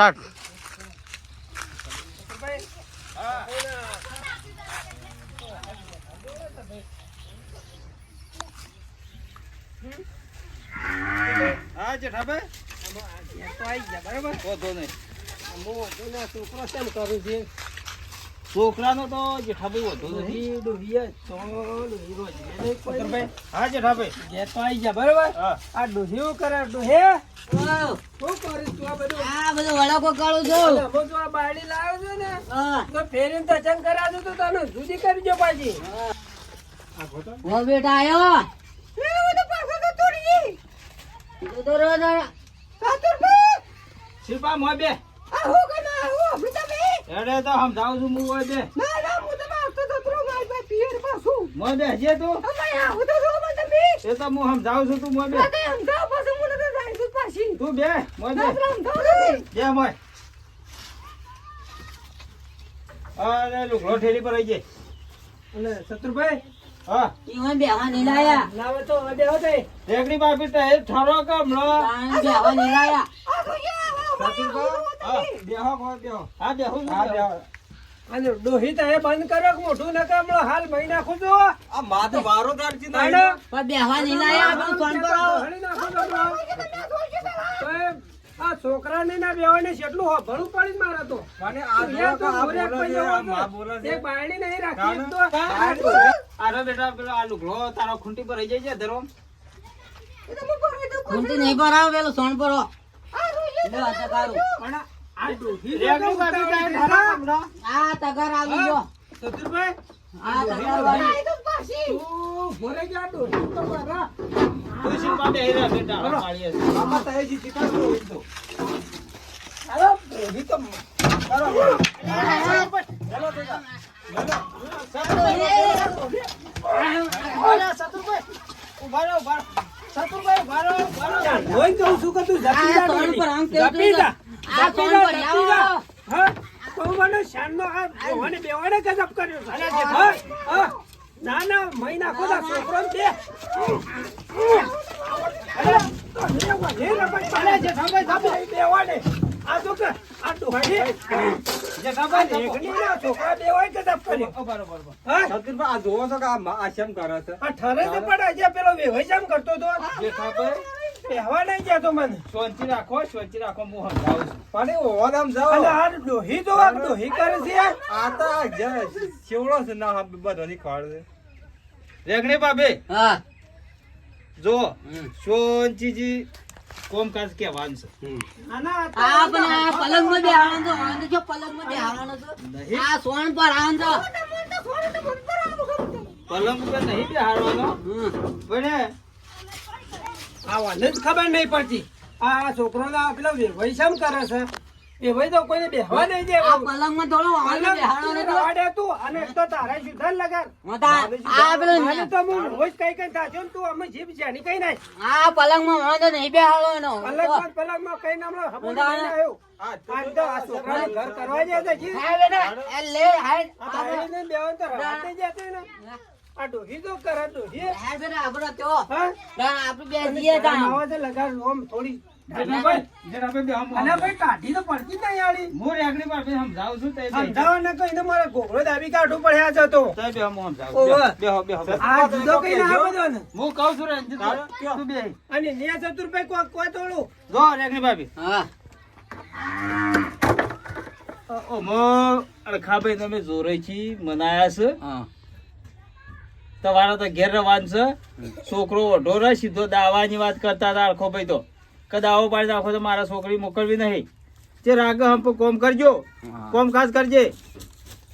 Start. હા જેઠાભાઈ? તો ગયા બરાબર વધો નહીં. છોકરો કેમ કરું છે છોકરાનો તો જેઠાભાઈ વધો નથી તો એને હા જેઠાભાઈ ઘેર તો આઈ ગયા બરાબર? આ ડોહી કરે ડોહે શું કરીશ તું આ બધું? આ બધો વડાકો કાઢું છું. અને અમે આ બાયડી લાવ્યો છે ને. તો ફેરીને તચન કરાવજો તો તને જુદી કરજો પાછી. ઓ બેટા આયો. તો રો રો. બે? તો સમજાવું છું હું બે. બે હજી તું? એ તો હું સમજાવું છું તું મોય બે. તું બે મોય બે. બે મોય. અરે લુગડો ઠેલી પર આવી જાય અને શત્રુભાઈ? હા. ઈવન બેહવા નહીં લાવે તો હવે બેહો તે રેકડી બાપી તો ઠરો કે હમણાં? તાણ બેહવા હા બેહો બેહો. હા બેહો. હા, બેહો. અને ડોહી તો એ બંધ કરો કે મોઢું નકે હમણાં હાલ મહી નાખું છું આ માથે વારો દાડજી તાણે પણ બેહવા નહીં લાયા બધું ફોન પર હળી નાખો તો હમણાં. તો એ આ છોકરાને ના બેવાને કેટલું હોભળવું પડી મારા તો. મને અહીંયા તો ગોરેક પડી જવો હતો. એક બાયડી નહીં રાખી તો. અરે બેટા પેલો આ લુગડો તારો ખૂંટી પર રહી જાય છે ધરો. ખૂંટી નહીં ભરાવો પેલું સોન ભરો લે આ. પણ આ ડોહી જો આ તગાર આવી ગયો શત્રુભાઈ, આ તગાર વાળી તું ભોરે જા ડોહી તો ખરા. તું શિલ્પા બેહી બેટા પાડીએ છે. અરે ડોહી તો ઊભા રહો, ઊભા રહો. ઊભા રહો, ઊભા રહો. લોહી કહું છું કે તું જપી જા આ સોન પર. આવો. હા? તો મને શાનનો આ ભગવાને બેવાડે ગજબ કર્યો છે. હા? હા? ના ના મહી નાખો તા છોકરો. આ જોવો છો કે આ શેમ કરે છે આ ઠરે તો પેલો વ્યવહાર કરતો તો બેહવા નહીં જતો મને. શાંતિ રાખો શાંતિ રાખો હું સમજાવું છું. પણ ઓવા નામ અને આ ડોહી તો આ ડોહી કરે છે આ? તો જે છે ના હા બધાની ખાડ છે. રેગણે બાબે હા. જો. શાંતિજી કોમકાજ કહેવાનું છે. આના આ પણ આ પલંગમાં બેહવાનો તો આનો જો પલંગમાં બેહવાનો તો નહીં. આ સોન પર આવન તો પલંગ પર નહીં બેહાડવાનો. પણ આવાને જ ખબર નહીં પડતી. આ છોકરો ના પેલો વેવાઈ શામ કરે છે? વેવાઈ તો કોઈને બેહવા નહીં દે આ પલંગમાં થોડો આવવાનો બેહાડો તો. રવાડે તું અને તો તારે સુધાર લગાડ. આ પેલો મને તો હું રોજ કઈ કઈ થાજો ને તું અમે જીભ જાણી કઈ નહીં આ પલંગમાં વાંધો નહીં બેહાડવાનો પલંગમાં પલંગમાં કઈ નામનો હબુ નહીં આવ્યો. આ તો આ છોકરાને ઘર કરવા જાય છે જી. હા બેટા. એ લે હાય. આ બાયડીને તો રાતે જતે ને. આ ડોહી તો કરે ડોહી હા બેટા આપણો તો. હા? આપણે બે જઈએ તાણ આવા થોડી. તો પડતી જ નહીં આડી. હું રેગણી ભાભી સમજાવું છું તે બે- સમજાવો ને કહીને મારે ઘોઘરો દાબી કાઢવું પડે આ જતો. તે બે હમ સમજાવું. ઓવે. બેહો, બેહો, બેહો. આ જુદો કઈ ના બધો ને. હું કહું છું રંજીત તું બે અને ન્યા ચતુર્ભાઈ કોઈ કોઈ તોડું જો રેગણી ભાભી. હા. ઓમો અરખાભાઈ તમે જોરે છી મનાયા છે. હા. તમારો તો ઘેર રવાન છે. છોકરો ઓઢો રહે સીધો દાવાની વાત કરતા હતા આખો ભાઈ તો. કે દાવો પાડી નાખો તો મારા છોકરી મોકલવી નહીં. તે રાગ હમ કોમ કરજો. કોમ ખાસ કરજે.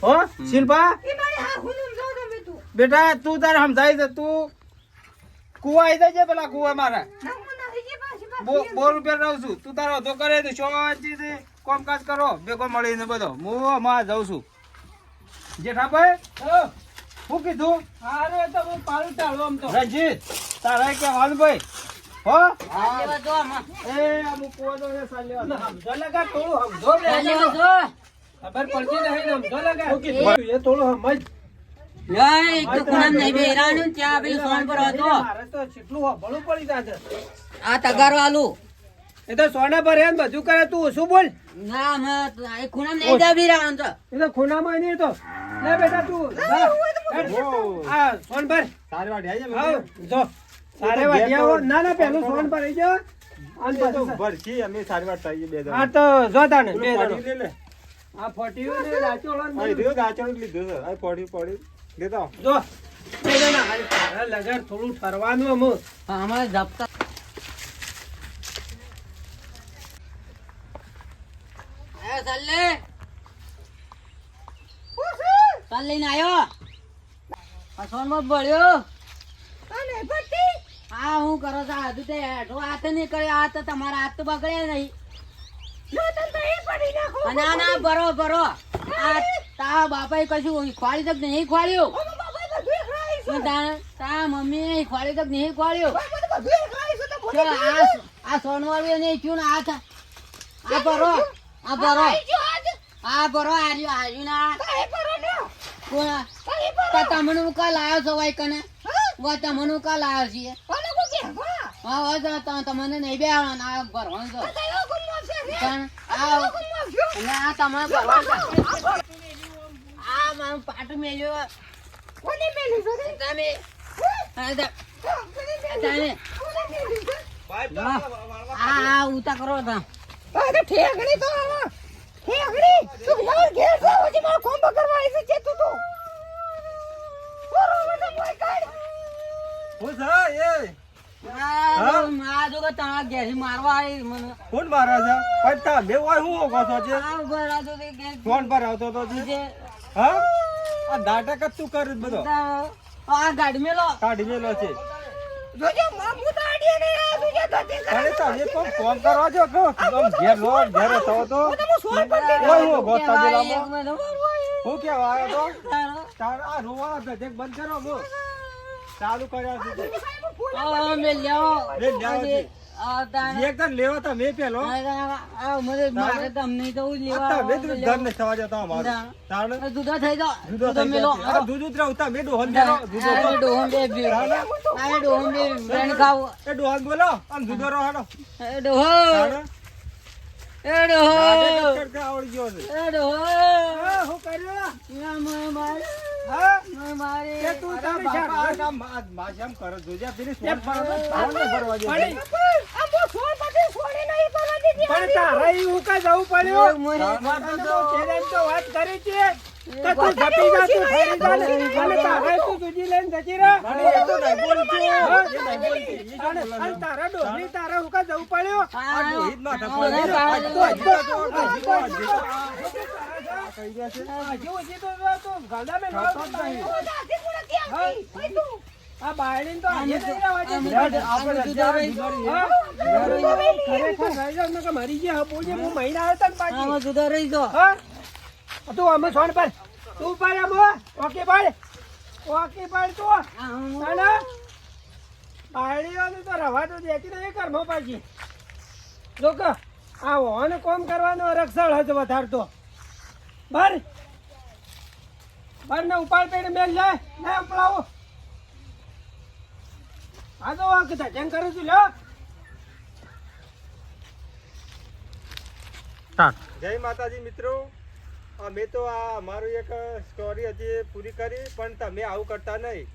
હો શિલ્પા? બેટા તું તારે સમજાય છે તું કુવા આવી જજે પેલા કુવા મારા. બો- બોર રૂપિયા રહું છું. તું તારો તો કરે તો શાંતિથી કામકાજ કરો. ભેગો મળીને બધો. હું હમણાં જાઉં છું. જેઠાભાઈ? શું કીધું? અરે તો હું પાડું ટાળું આમ તો. રંજીત તારા કે ભાઈ. હો? આ જો એ અમુક કુવા તો છે સાલ્યો. લગા થોડું સમજો બે. આ લેવા જો ખબર પડતી નહીં સમજો લગા. એ થોડું સમજ. યાર, એક તો ખૂણામાં નહીં બેહરાવાનું ત્યાં પેલું સોન પર હતો. મારે તો કેટલું ભળું પડી છે. આ તગારો આલુ. એ તો સોના પર એમ બધું કરે તું શું બોલ? ના ખૂણા ખૂણામાં નહીં દાબી રહ્યા તો. એ તો ખૂણામાં નહીં તો. લે બેટા તું આ સોન પર સારી વાત આઈ જાય જો. સારે તો આવો. ના ના પેલું સોન પર આવી જાઓ. અને તો ભરખી અમે સારી વાત થઈ બે આ તો જો તાને બે જણો. લે લે. આ ને ને લીધું આ પડી પડી દેતા જો બે જણા. હાલ તારા થોડું ઠરવાનું અમુક. અમે જપતા આયો સલ્લે ચાલ લઈને આવ્યો આ માં બળ્યો હા હું કરો છો? બધું તે હેઠો હાથ નહીં કર્યો. આ તો તમારા હાથ તો બગડે નહીં. ના ના ભરો ભરો. આ બાપા કશું ખવાડી તક નહીં ખોળ્યું તા- મમ્મી ખવાડી તક નહીં ખવાડ્યું આ સોનવાળું એને ચૂન આ આ ભરો. આ ભરો. આ ભરો આર્યું આર્યું ના. કોણ આ? તા તમને હું કાલ આવ્યો છો વાય કને વા તમને હું કાલ આવ્યો છીએ? હા. હા તો ત- તમને નહીં બે આ ભરવાનું તો. પણ આ અને આ ભરવાનું આ મારું પાટું મેલ્યું. તમે હા, ત- તમે હા, આ આ ઉતા કરો તમે હું છે? તું જો આવી મને. કોણ મારે છે? પણ તમે હું ઓગો છો છે ફોન પર આવતો તો છે હા? આ દાટા જ તું કર બધો? આ ગાડી મેલો. ગાડી મેલો છે. અરે તમે કોમ ફોન કરવા જો કો આમ ઘેર લો ઘેર થવો તો. ઓય હું હું કેવા આવ્યો તો? તાર. આ રોવા ગજેક બંધ કરો મો ચાલુ કર્યા છે. લેવો. તો મેં પેલો. મારે તમને તમે ધર ને થવા જતા અમારું. થઈ જુદો તા મેં ડોહન જુદો બે બી અરે ડોહમ બે બ્રેન્ડ ખાવ. એ ડોહન બોલો આમ જુદો રહો એ ડોહો તાણ એ ડોહો નાટક કરતા આવડી ગયો છે એ ડોહો હા હું કર્યો? ના મને માર. હા? મને મારે. કે તું આ કામ આમ કરે જોજે ફોન નહીં ભરવા. પણ તારે કા જવું પડ્યું? મને તો વાત કરી છે. તો તું જપી જા તું ફરી જા. અને તારે તું લઈને જતી રહે. તો નહીં બોલતી. એ નહીં બોલતી. અને અને તારા ડોહલી તારે જવું પડ્યું? આ ડોહીત તો મરી ગયા. બોલજે હું મહિના આવ્યો પાછી. આમાં રહી ગયો હા. તું અમે સોન પર. તું પર અમો. ઓકે પર ઓકે પર તું. અને બાયડીઓને તો રવા તો દેતી નહીં કરમો પાછી. જો કે આ હોને કોમ કરવાનો રક્ષણ હજ વધારતો. બર બર ને ઉપાડ પેડ મેલ લે. લે ઉપડાવો. આ તો આ કીધા જેમ કરું છું લ્યો. જય માતાજી મિત્રો. અમે તો આ અમારું એક સ્ટોરી હજી પૂરી કરી પણ તમે આવું કરતા નહીં.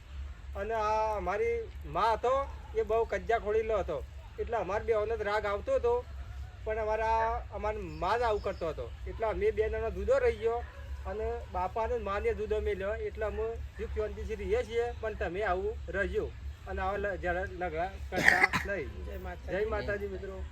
અને આ અમારી મા હતો એ બહુ કજ્જા ખોળીલો હતો. એટલે અમારે બેઓને જ રાગ આવતો હતો. પણ અમારા અમારા મા જ આવું કરતો હતો. એટલે અમે બે જણા જુદો રહી ગયો અને બાપાને માને જુદો મેલ્યો. એટલે અમે સુખ શાંતિથી રહીએ છીએ પણ તમે આવું રહ્યું અને આવા જરા લગડા કરતા નહીં. જય માતાજી મિત્રો.